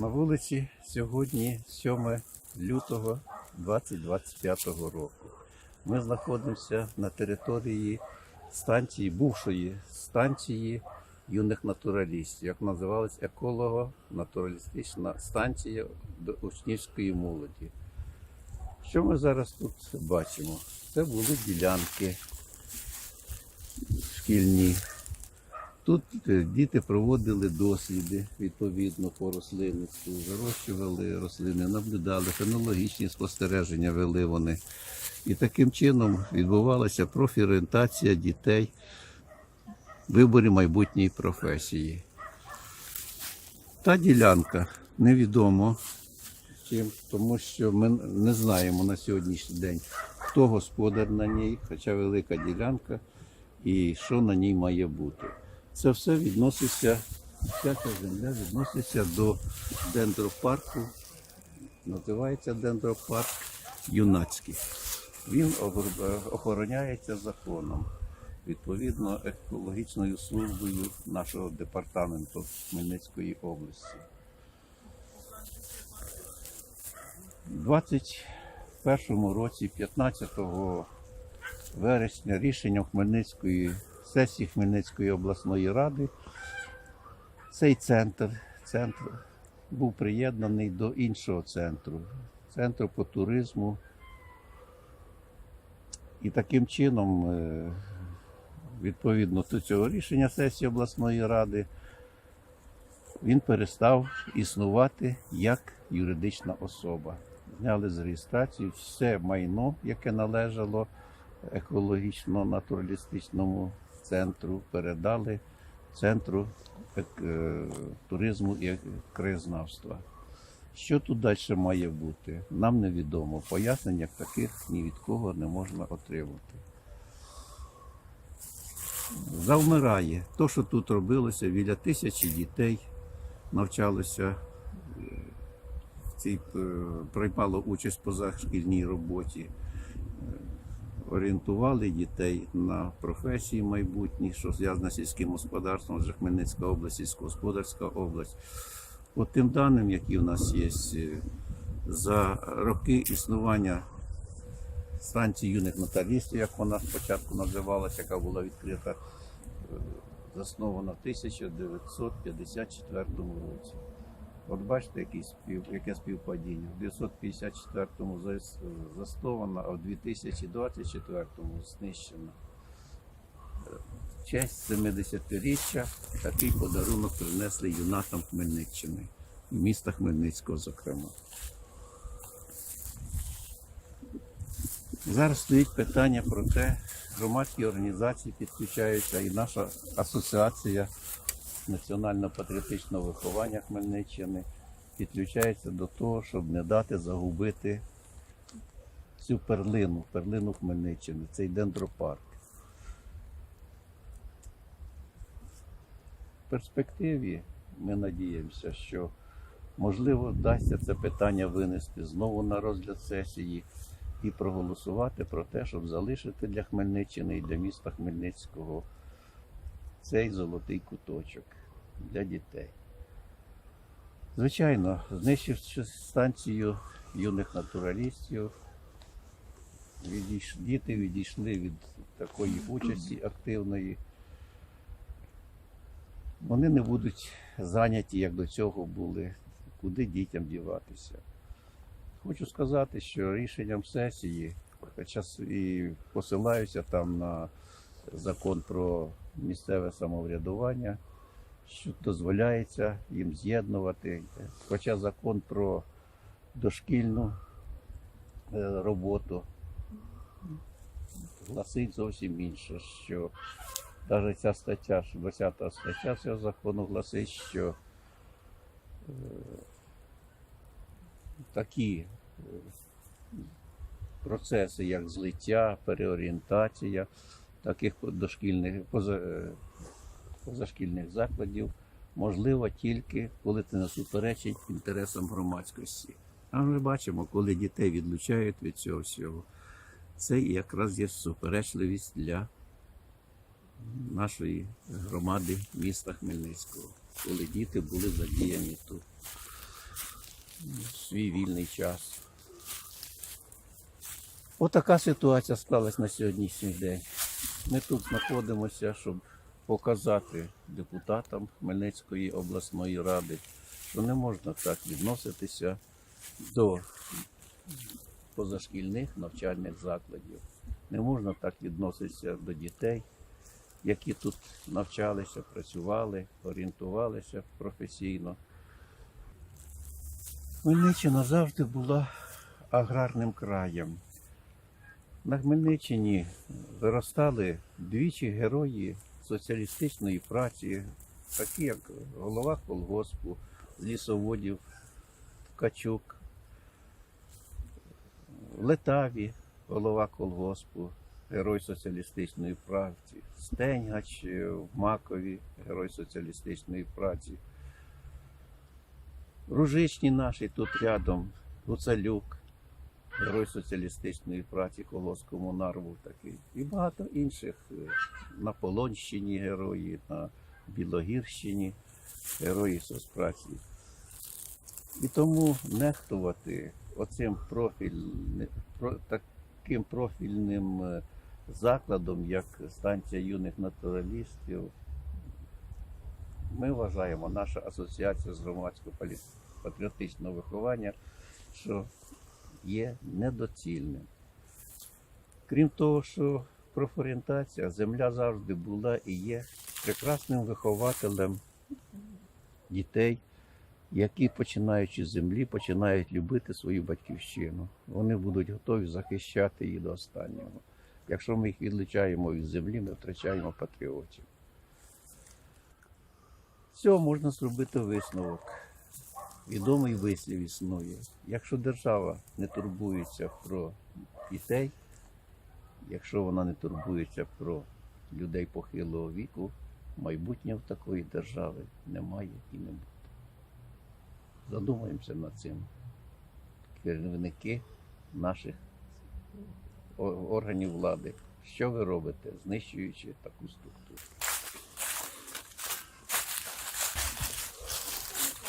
На вулиці сьогодні 7 лютого 2025 року. Ми знаходимося на території станції, бувшої станції юних натуралістів, як називалась еколого-натуралістична станція учнівської молоді. Що ми зараз тут бачимо? Це були ділянки шкільні. Тут е, діти проводили досліди відповідно по рослинництву, вирощували рослини, наблюдали, фенологічні спостереження вели вони. І таким чином відбувалася профорієнтація дітей в виборі майбутньої професії. Та ділянка невідомо чим, тому що ми не знаємо на сьогоднішній день, хто господар на ній, хоча велика ділянка, і що на ній має бути. Це все відноситься, вся ця земля відноситься до дендропарку, називається дендропарк юнацький. Він охороняється законом, відповідно екологічною службою нашого департаменту Хмельницької області. У 21 році, 15 вересня, рішенням Хмельницької сесії Хмельницької обласної ради цей центр, центр був приєднаний до іншого центру, центру по туризму. І таким чином, е, відповідно до цього рішення сесії обласної ради, він перестав існувати як юридична особа. Зняли з реєстрації все майно, яке належало екологічно-натуралістичному центру, передали центру е, туризму і краєзнавства. Що тут далі має бути, нам невідомо. Пояснень як таких ні від кого не можна отримати. Завмирає. То, що тут робилося, біля тисячі дітей навчалося, е, е, приймало участь в позашкільній роботі. Орієнтували дітей на професії майбутні, що зв'язано з сільським господарством, вже Хмельницька область, сільськогосподарська область. По тим даним, які в нас є, е, за роки існування станції юних нотарістів, як вона спочатку називалася, яка була відкрита, е, заснована в 1954 році. От бачите, який спів, яке співпадіння. В 1954-му зас- заснована, а в 2024-му знищена. Е, В честь 70-річчя такий подарунок принесли юнатам Хмельниччини, міста Хмельницького, зокрема. Зараз стоїть питання про те, громадські організації підключаються, і наша асоціація національно-патріотичного виховання Хмельниччини підключається до того, щоб не дати загубити цю перлину, перлину Хмельниччини, цей дендропарк. В перспективі ми надіємося, що можливо вдасться це питання винести знову на розгляд сесії і проголосувати про те, щоб залишити для Хмельниччини і для міста Хмельницького цей золотий куточок для дітей. Звичайно, знищивши станцію юних натуралістів, відійш... діти відійшли від такої участі активної. Вони не будуть зайняті, як до цього були, куди дітям діватися. Хочу сказати, що рішенням сесії, хоча і посилаюся там на закон про місцеве самоврядування, що дозволяється їм з'єднувати. Хоча закон про дошкільну е, роботу гласить зовсім інше, що навіть ця стаття, 20 стаття цього закону гласить, що е, такі е, процеси, як злиття, переорієнтація таких дошкільних поза, е, позашкільних закладів можливо тільки коли це не суперечить інтересам громадськості. А ми бачимо, коли дітей відлучають від цього всього, це якраз є суперечливість для нашої громади міста Хмельницького, коли діти були задіяні тут. свій вільний час. Отака ситуація склалась на сьогоднішній день. Ми тут знаходимося, щоб показати депутатам Хмельницької обласної ради, що не можна так відноситися до позашкільних навчальних закладів. Не можна так відноситися до дітей, які тут навчалися, працювали, орієнтувалися професійно. Хмельниччина завжди була аграрним краєм. На Хмельниччині виростали двічі герої соціалістичної праці, такі як голова колгоспу, лісоводів, Ткачук, Летаві, голова колгоспу, герой соціалістичної праці, Стенгач е, в Макові, герой соціалістичної праці. Ружичні наші тут рядом, Гуцалюк, герой соціалістичної праці, колос був такий. І багато інших е, на Полонщині герої, на Білогірщині герої соцпраці. І тому нехтувати оцим профільним, про, таким профільним е, закладом, як станція юних натуралістів, ми вважаємо, наша асоціація з громадського патріотичного виховання, що є недоцільним. Крім того, що профорієнтація, земля завжди була і є прекрасним вихователем дітей, які, починаючи з землі, починають любити свою батьківщину. Вони будуть готові захищати її до останнього. Якщо ми їх відлучаємо від землі, ми втрачаємо патріотів. З цього можна зробити висновок. Відомий вислів існує. Якщо держава не турбується про дітей, якщо вона не турбується про людей похилого віку, майбутнього такої держави немає і не буде. Задумаємося над цим. Керівники наших органів влади. Що ви робите, знищуючи таку структуру?